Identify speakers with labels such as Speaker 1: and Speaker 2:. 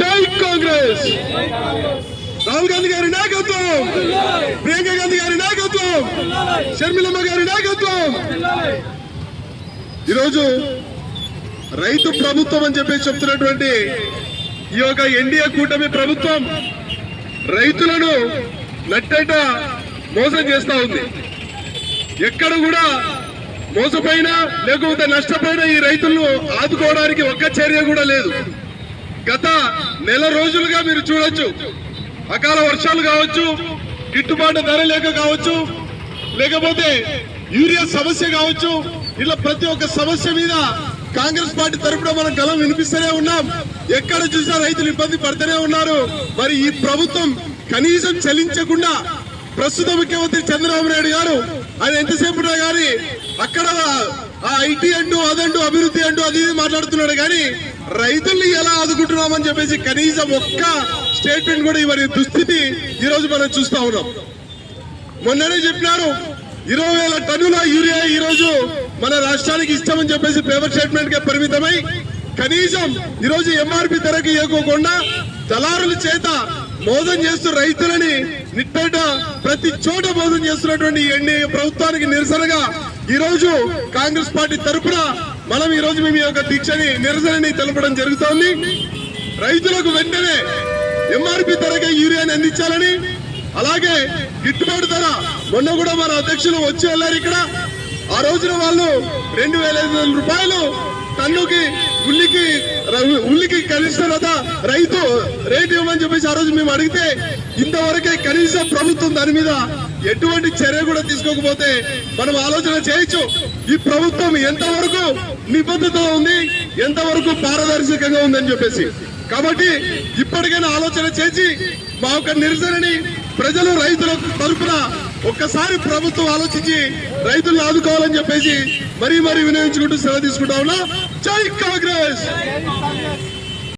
Speaker 1: జై కాంగ్రెస్! రాహుల్ గాంధీ గారి నాయకత్వం! ప్రియాంక గాంధీ గారి నాయకత్వం! షర్మిలమ్మ గారి నాయకత్వం! ఈరోజు రైతు ప్రభుత్వం అని చెప్పేసి చెప్తున్నటువంటి ఈ యొక్క ఎన్డీఏ కూటమి ప్రభుత్వం రైతులను నట్టేట మోసం చేస్తా ఉంది. ఎక్కడ కూడా మోసపోయినా లేకపోతే నష్టపోయిన ఈ రైతులను ఆదుకోవడానికి ఒక్క చర్య కూడా లేదు. గత నెల రోజులుగా మీరు చూడొచ్చు. అకాల వర్షాలు కావచ్చు గిట్టుబాటు ధర లేక కావచ్చు లేకపోతే యూరియా సమస్య కావచ్చు ఇలా ప్రతి ఒక్క సమస్య మీద కాంగ్రెస్ పార్టీ తరఫున మనం గలం వినిపిస్తూనే ఉన్నాం. ఎక్కడ చూసినా రైతులు ఇబ్బంది పడుతూనే ఉన్నారు. మరి ఈ ప్రభుత్వం కనీసం చలించకుండా ప్రస్తుత ముఖ్యమంత్రి చంద్రబాబు నాయుడు గారు ఆయన ఎంతసేపు ఉన్నా కానీ అక్కడ ఆ ఐటీ అంటూ అదంటూ అభివృద్ధి అంటూ అది ఇది మాట్లాడుతున్నాడు కానీ రైతుల్ని ఎలా ఆదుకుంటున్నామని చెప్పేసి కనీసం ఒక్క స్టేట్మెంట్ కూడా ఇవ్వని దుస్థితి ఈ రోజు మనం చూస్తా ఉన్నాం. మొన్ననే చెప్పినారు ఇరవై వేల టన్నుల యూరియా ఈ రోజు మన రాష్ట్రానికి ఇష్టమని చెప్పేసి పేపర్ స్టేట్మెంట్ కే పరిమితమై కనీసం ఈ రోజు ఎంఆర్పి ధరకు ఇవ్వకోకుండా దళారుల చేత మోసం చేస్తూ రైతులని నిట్టేట ప్రతి చోట మోసం చేస్తున్నటువంటి ఎన్ని ఎన్డీఏ ప్రభుత్వానికి నిరసనగా ఈ రోజు కాంగ్రెస్ పార్టీ తరఫున మనం ఈ రోజు మేము ఈ యొక్క దీక్షని నిరసనని తెలపడం జరుగుతోంది. రైతులకు వెంటనే ఎంఆర్పి ధరకే యూరియాని అందించాలని అలాగే గిట్టుబాటు ధర. మొన్న కూడా మన అధ్యక్షులు వచ్చి వెళ్ళారు ఇక్కడ. ఆ రోజున వాళ్ళు రెండు వేల ఐదు వందల రూపాయలు టన్నుకి ఉల్లికి ఉల్లికి కనిష్ట రైతు రేటు ఇవ్వమని చెప్పేసి ఆ రోజు మేము అడిగితే ఇంతవరకే కనీసం ప్రభుత్వం దాని మీద ఎటువంటి చర్య కూడా తీసుకోకపోతే మనం ఆలోచన చేయొచ్చు. ఈ ప్రభుత్వం ఎంతవరకు నిబద్ధత ఉంది ఎంతవరకు పారదర్శకంగా ఉందని చెప్పేసి. కాబట్టి ఇప్పటికైనా ఆలోచన చేసి మా యొక్క నిరసనని ప్రజలు రైతుల తరపున ఒక్కసారి ప్రభుత్వం ఆలోచించి రైతులను ఆదుకోవాలని చెప్పేసి మరీ మరీ వినియోగించుకుంటూ సెలవు తీసుకుంటా ఉన్నా. జై కాంగ్రెస్!